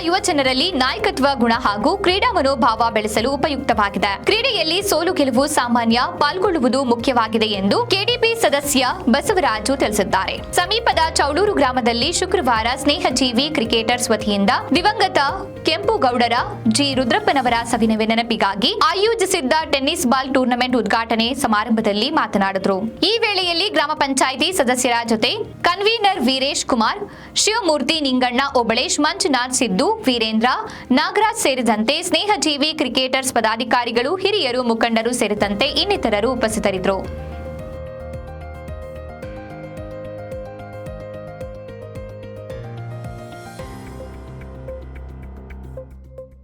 ಕ್ರೀಡಾಪಟುಗಳಲ್ಲಿ ನಾಯಕತ್ವ ಗುಣ ಹಾಗೂ ಕ್ರೀಡಾ ಮನೋಭಾವ ಬೆಳೆಸಲು ಉಪಯುಕ್ತವಾಗಿದೆ. ಕ್ರೀಡೆಯಲ್ಲಿ ಸೋಲು ಗೆಲುವು ಸಾಮಾನ್ಯ ಪಾಲ್ಗೊಳ್ಳುವುದು ಮುಖ್ಯವಾಗಿದೆ ಎಂದು ಕೆಡಿಪಿ ಸದಸ್ಯ ಬಸವರಾಜು ತಿಳಿಸಿದ್ದಾರೆ. ಸಮೀಪದ ಚೌಡೂರು ಗ್ರಾಮದಲ್ಲಿ ಶುಕ್ರವಾರ ಸ್ನೇಹಜೀವಿ ಕ್ರಿಕೆಟರ್ಸ್ ವತಿಯಿಂದ ದಿವಂಗತ ಕೆಂಪುಗೌಡರ ಜಿ. ರುದ್ರಪ್ಪನವರ ಸವಿನವೆ ನೆನಪಿಗಾಗಿ ಆಯೋಜಿಸಿದ್ದ ಟೆನ್ನಿಸ್ ಬಾಲ್ ಟೂರ್ನಮೆಂಟ್ ಉದ್ಘಾಟನೆ ಸಮಾರಂಭದಲ್ಲಿ ಮಾತನಾಡಿದರು. ಈ ವೇಳೆಯಲ್ಲಿ ಗ್ರಾಮ ಪಂಚಾಯಿತಿ ಸದಸ್ಯರ ಜೊತೆ ಕನ್ವೀನರ್ ವೀರೇಶ್ ಕುಮಾರ್, ಶಿವಮೂರ್ತಿ ನಿಂಗಣ್ಣ ಓಬಳೇಶ್ ಮಂಜುನಾಥ್ ಸಿದ್ದು ವೀರೇಂದ್ರ ನಾಗರಾಜ್ ಸೇರಿದಂತೆ ಸ್ನೇಹಜೀವಿ ಕ್ರಿಕೆಟರ್ಸ್ ಪದಾಧಿಕಾರಿಗಳು ಹಿರಿಯರು ಮುಖಂಡರು ಸೇರಿದಂತೆ ಇನ್ನಿತರರು ಉಪಸ್ಥಿತರಿದ್ದರು.